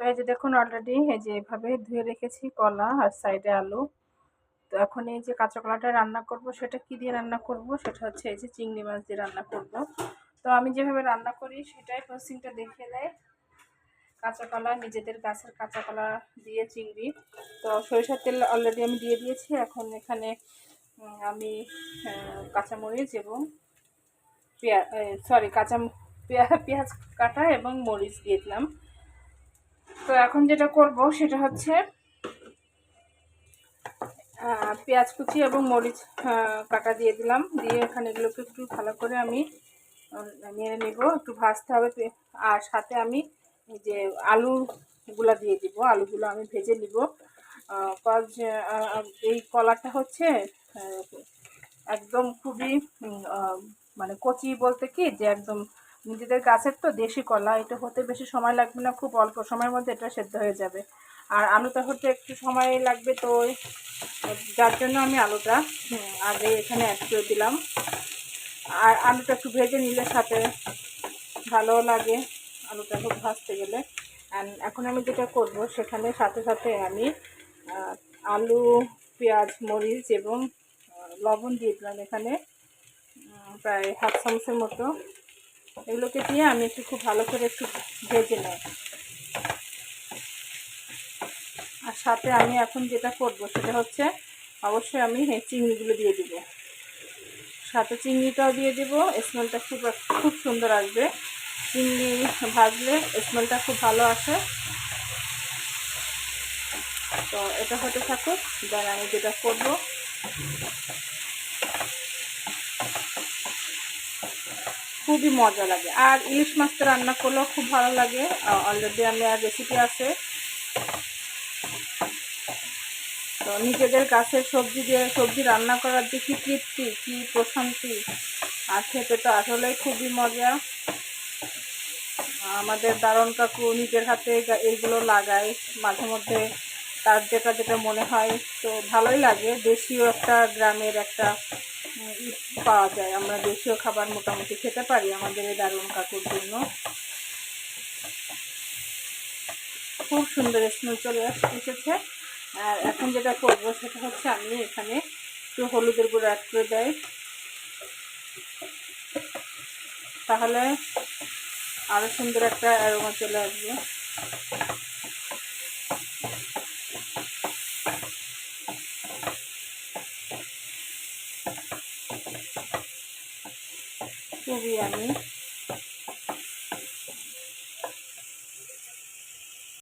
তো এই যে দেখুন অলরেডি এই যে এভাবে ধুয়ে রেখেছি, কলা আর সাইডে আলু। তো এখন এই যে কাঁচা কলাটা রান্না করব, সেটা কি দিয়ে রান্না করব? সেটা হচ্ছে এই যে চিংড়ি মাছ দিয়ে রান্না করব। তো আমি যেভাবে রান্না করি, সেটাই প্রসেসিংটা দেখে নেয় কাঁচা কলা, নিজেদের গাছের কাঁচা কলা দিয়ে চিংড়ি। তো সরিষার তেল অলরেডি আমি দিয়ে দিয়েছি। এখন এখানে আমি কাঁচামরিচ এবং পেঁয়াজ সরি কাঁচা পেঁয়াজ কাটা এবং মরিচ দিয়ে দিলাম। তো এখন যেটা করব সেটা হচ্ছে পেঁয়াজ কুচি এবং মরিচ কাটা দিয়ে দিলাম। দিয়ে এখানে এগুলোকে একটু ভালো করে আমি নিয়ে নেব, একটু ভাজতে হবে। আর সাথে আমি যে আলুগুলো দিয়ে দিব। আলুগুলো আমি ভেজে নিব। এই কলাটা হচ্ছে একদম খুবই মানে কচি বলতে কি যে একদম নিজেদের গাছের তো দেশি কলা, এটা হতে বেশি সময় লাগবে না, খুব অল্প সময়ের মধ্যে এটা সেদ্ধ হয়ে যাবে। আর আলুটা হতে একটু সময় লাগবে তো যার জন্য আমি আলুটা আগে এখানে অ্যাড করে দিলাম। আর আলুটা একটু ভেজে নিলে সাথে ভালো লাগে, আলুটা খুব ভাজতে গেলে। এখন আমি যেটা করব, সেখানে সাথে সাথে আমি আলু, পেঁয়াজ, মরিচ এবং লবণ দিয়ে দিলাম এখানে প্রায় হাফ চামচের মতো। এগুলোকে দিয়ে আমি একটু খুব ভালো করে একটু ভেজে নেই আর সাথে আমি এখন যেটা করব সেটা হচ্ছে অবশ্যই আমি চিংড়িগুলো দিয়ে দিব। সাথে চিংড়িটাও দিয়ে দিব স্মেলটা খুব খুব সুন্দর আসবে। চিংড়ি ভাজলে স্মেলটা খুব ভালো আসে। তো এটা হতে থাকুক, দেন আমি যেটা করব খুবই মজা লাগে। আর ইলিশ মাছটা রান্না করলেও খুব ভালো লাগে। অলরেডি আমি আর রেসিপি আছে। তো নিজেদের কাছে সবজি দিয়ে, সবজি রান্না করার যে কী তৃপ্তি, কী প্রশান্তি, আর খেতে তো আসলেই খুবই মজা। আমাদের দারণ কাকু নিজের হাতে এইগুলো লাগায় মাঝে মধ্যে। তার যেটা যেটা মনে হয়, তো ভালোই লাগে। দেশীয় একটা, গ্রামের একটা পাওয়া যায়। আমরা দেশীয় খাবার মোটামুটি খেতে পারি আমাদের এই দারুণ কাকুর জন্য। খুব সুন্দর স্মেল চলে এসেছে। আর এখন যেটা করব সেটা হচ্ছে আমি এখানে একটু হলুদের গুঁড়ো অ্যাড করে দেয় তাহলে আরও সুন্দর একটা অ্যারোমা চলে আসবে। 对呀。